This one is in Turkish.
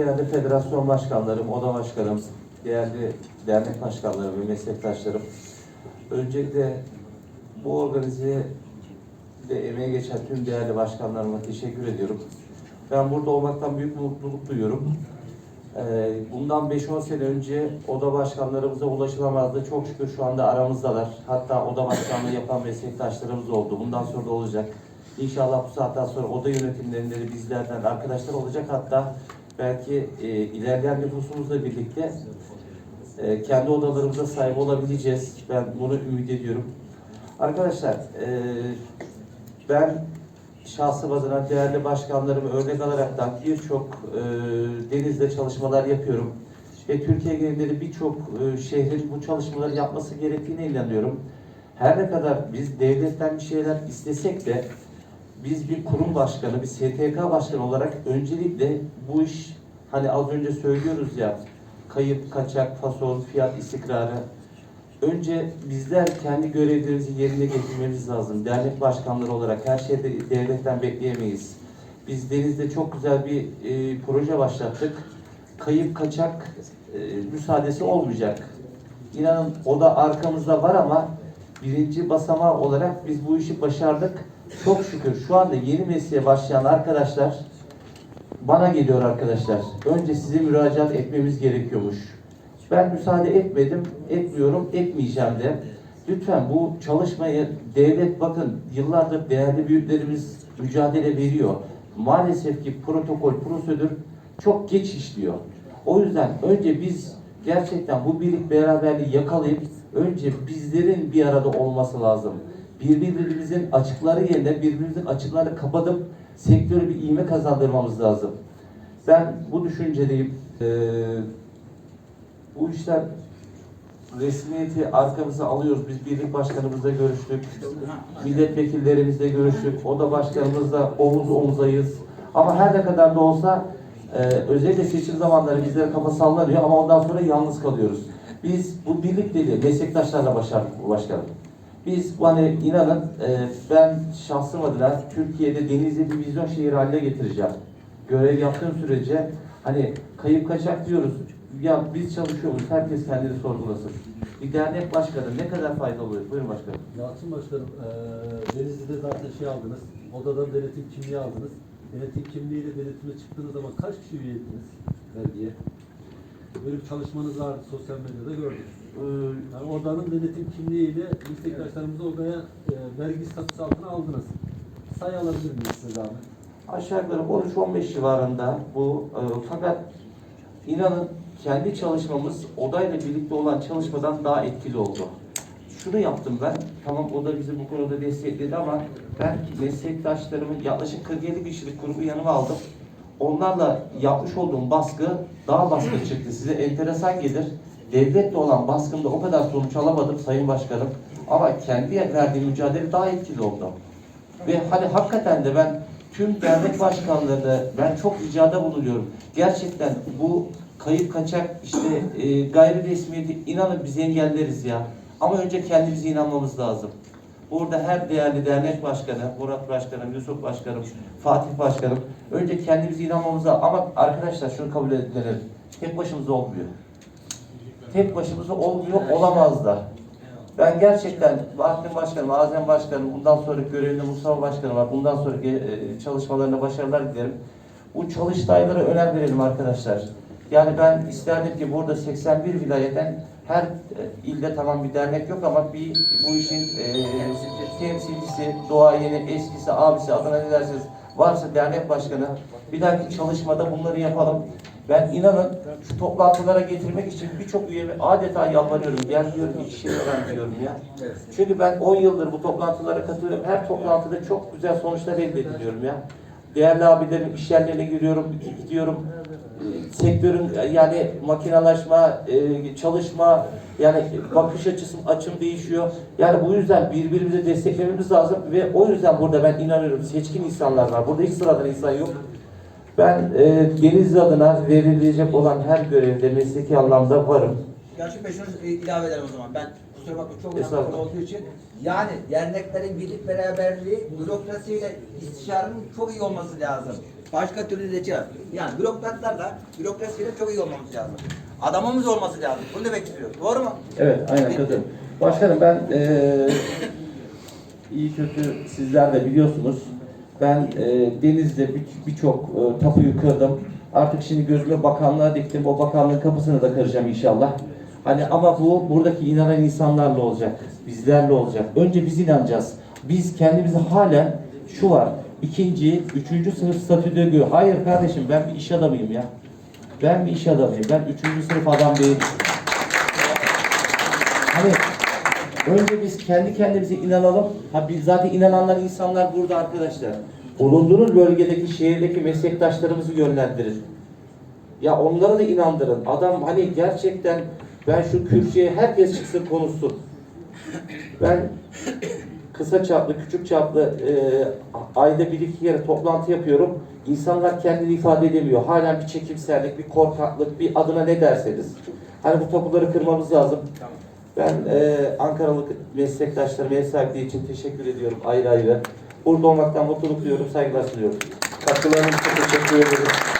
değerli federasyon başkanlarım, oda başkanım, değerli dernek başkanlarım ve meslektaşlarım. Öncelikle bu organize de emeğe geçen tüm değerli başkanlarıma teşekkür ediyorum. Ben burada olmaktan büyük mutluluk duyuyorum. Ee, Bundan 5-10 sene önce oda başkanlarımıza ulaşılamazdı. Çok şükür şu anda aramızdalar. Hatta oda başkanlığı yapan meslektaşlarımız oldu. Bundan sonra da olacak. İnşallah bu saatten sonra oda yönetimlerinde de bizlerden arkadaşlar olacak. Hatta belki e, ilerleyen nüfusumuzla birlikte e, kendi odalarımıza sahip olabileceğiz. Ben bunu ümit ediyorum. Arkadaşlar, e, ben şahsım adına değerli başkanlarımı örnek alaraktan birçok e, denizde çalışmalar yapıyorum. Ve Türkiye genelinde de birçok e, şehrin bu çalışmaları yapması gerektiğine inanıyorum. Her ne kadar biz devletten bir şeyler istesek de biz bir kurum başkanı, bir STK başkanı olarak öncelikle bu iş hani az önce söylüyoruz ya kayıp, kaçak, fason, fiyat istikrarı Önce bizler kendi görevlerimizi yerine getirmemiz lazım. Dernek başkanları olarak her şeyde devletten bekleyemeyiz. Biz Deniz'de çok güzel bir e, proje başlattık. Kayıp kaçak e, müsaadesi olmayacak. İnanın o da arkamızda var ama birinci basamağı olarak biz bu işi başardık. Çok şükür şu anda yeni mesleğe başlayan arkadaşlar bana geliyor arkadaşlar. Önce size müracaat etmemiz gerekiyormuş. Ben müsaade etmedim, etmiyorum, etmeyeceğim de. Lütfen bu çalışmayı devlet bakın yıllardır değerli büyüklerimiz mücadele veriyor. Maalesef ki protokol, prosedür çok geç işliyor. O yüzden önce biz gerçekten bu birlik beraberliği yakalayıp önce bizlerin bir arada olması lazım. Birbirimizin açıkları yerine birbirimizin açıklarını kapatıp sektörü bir iğme kazandırmamız lazım. Ben bu düşüncedeyim. Ee, bu işler resmiyeti arkamıza alıyoruz. Biz birlik başkanımızla görüştük. Milletvekillerimizle görüştük. Oda başkanımızla omuz omuzayız. Ama her ne kadar da olsa e, özellikle seçim zamanları bizlere kafa sallanıyor ama ondan sonra yalnız kalıyoruz. Biz bu birlikteliği meslektaşlarla başardık bu başkanım. Biz hani inanın e, ben şahsım adına Türkiye'de Denizli bir vizyon şehir haline getireceğim. Görev yaptığım sürece hani kayıp kaçak diyoruz. Ya biz çalışıyoruz. Herkes kendini sorgulasın. Bir dernek başkanı ne kadar faydalı oluyor? Buyurun başkanım. Yalçın Başkanım, eee Denizli'de zaten şey aldınız, odadan denetim kimliği aldınız. Denetim kimliğiyle denetime çıktığınız zaman kaç kişi üye ettiniz vergiye? Böyle bir çalışmanız vardı sosyal medyada gördük. Ee, Yani odanın denetim kimliğiyle meslektaşlarımızı odaya eee vergi statüsü altına aldınız. Sayı alabilir miyiz size zahmet? aşağı yukarı 13-15 civarında bu e, fakat inanın kendi çalışmamız odayla birlikte olan çalışmadan daha etkili oldu. Şunu yaptım ben. Tamam o da bizi bu konuda destekledi ama ben meslektaşlarımın yaklaşık 47 kişilik grubu yanıma aldım. Onlarla yapmış olduğum baskı daha baskın çıktı. Size enteresan gelir. Devletle olan baskımda o kadar sonuç alamadım Sayın Başkanım. Ama kendi verdiğim mücadele daha etkili oldu. Ve hani hakikaten de ben tüm dernek başkanlarına ben çok ricada bulunuyorum. Gerçekten bu kayıp kaçak işte e, gayri resmiyeti inanın biz engelleriz ya. Ama önce kendimize inanmamız lazım. Burada her değerli dernek başkanı, Murat Başkanım, Yusuf Başkanım, Fatih Başkanım önce kendimize inanmamız lazım. Ama arkadaşlar şunu kabul edelim. Tek başımıza olmuyor. Tek başımıza olmuyor, olamaz da. Ben gerçekten Bahattin Başkanım, Azem Başkanım, bundan sonraki görevinde Mustafa Başkanım var. Bundan sonraki e, çalışmalarına başarılar dilerim. Bu çalıştaylara önem verelim arkadaşlar. Yani ben isterdim ki burada 81 vilayetten her e, ilde tamam bir dernek yok ama bir bu işin e, temsilcisi, duayeni, eskisi, abisi adına ne derseniz varsa dernek başkanı bir dahaki çalışmada bunları yapalım. Ben inanın şu toplantılara getirmek için birçok üyeme adeta yalvarıyorum. Gel diyorum bir işe öğren diyorum ya. Çünkü ben 10 yıldır bu toplantılara katılıyorum. Her toplantıda çok güzel sonuçlar elde ediliyorum ya. Değerli abilerim iş yerlerine giriyorum, gidiyorum. Sektörün yani makinalaşma, e, çalışma, yani bakış açısı açım değişiyor. Yani bu yüzden birbirimizi desteklememiz lazım ve o yüzden burada ben inanıyorum seçkin insanlar var. Burada hiç sıradan insan yok. Ben e, Denizli adına verilecek olan her görevde mesleki anlamda varım. Gerçi Bey şunu ilave ederim o zaman. Ben Kusura bakma çok önemli olduğu için. Yani derneklerin birlik beraberliği bürokrasiyle istişarenin çok iyi olması lazım. Başka türlü de çıkar. Yani bürokratlarla bürokrasiyle çok iyi olmamız lazım. Adamımız olması lazım. Bunu demek istiyorum. Doğru mu? Evet, aynen katılıyorum. Başkanım ben eee iyi kötü sizler de biliyorsunuz. Ben eee, Deniz'de bir- birçok eee, tapuyu kırdım. Artık şimdi gözüme bakanlığa diktim. O bakanlığın kapısını da kıracağım inşallah. Hani ama bu buradaki inanan insanlarla olacak. Bizlerle olacak. Önce biz inanacağız. Biz kendimizi halen şu var. ikinci, üçüncü sınıf statüde görüyor. Hayır kardeşim ben bir iş adamıyım ya. Ben bir iş adamıyım. Ben üçüncü sınıf adam değilim. Hani önce biz kendi kendimize inanalım. Ha biz zaten inananlar insanlar burada arkadaşlar. Bulunduğunuz bölgedeki şehirdeki meslektaşlarımızı yönlendirin. Ya onları da inandırın. Adam hani gerçekten ben şu kürsüye herkes çıksın konuşsun. Ben kısa çaplı, küçük çaplı e, ayda bir iki kere toplantı yapıyorum. İnsanlar kendini ifade edemiyor. Halen bir çekimserlik, bir korkaklık, bir adına ne derseniz. Hani bu tapuları kırmamız lazım. Ben e, Ankaralı meslektaşlarıma ev sahipliği için teşekkür ediyorum ayrı ayrı. Burada olmaktan mutluluk duyuyorum, saygılar sunuyorum. Katkılarınız için teşekkür ederim.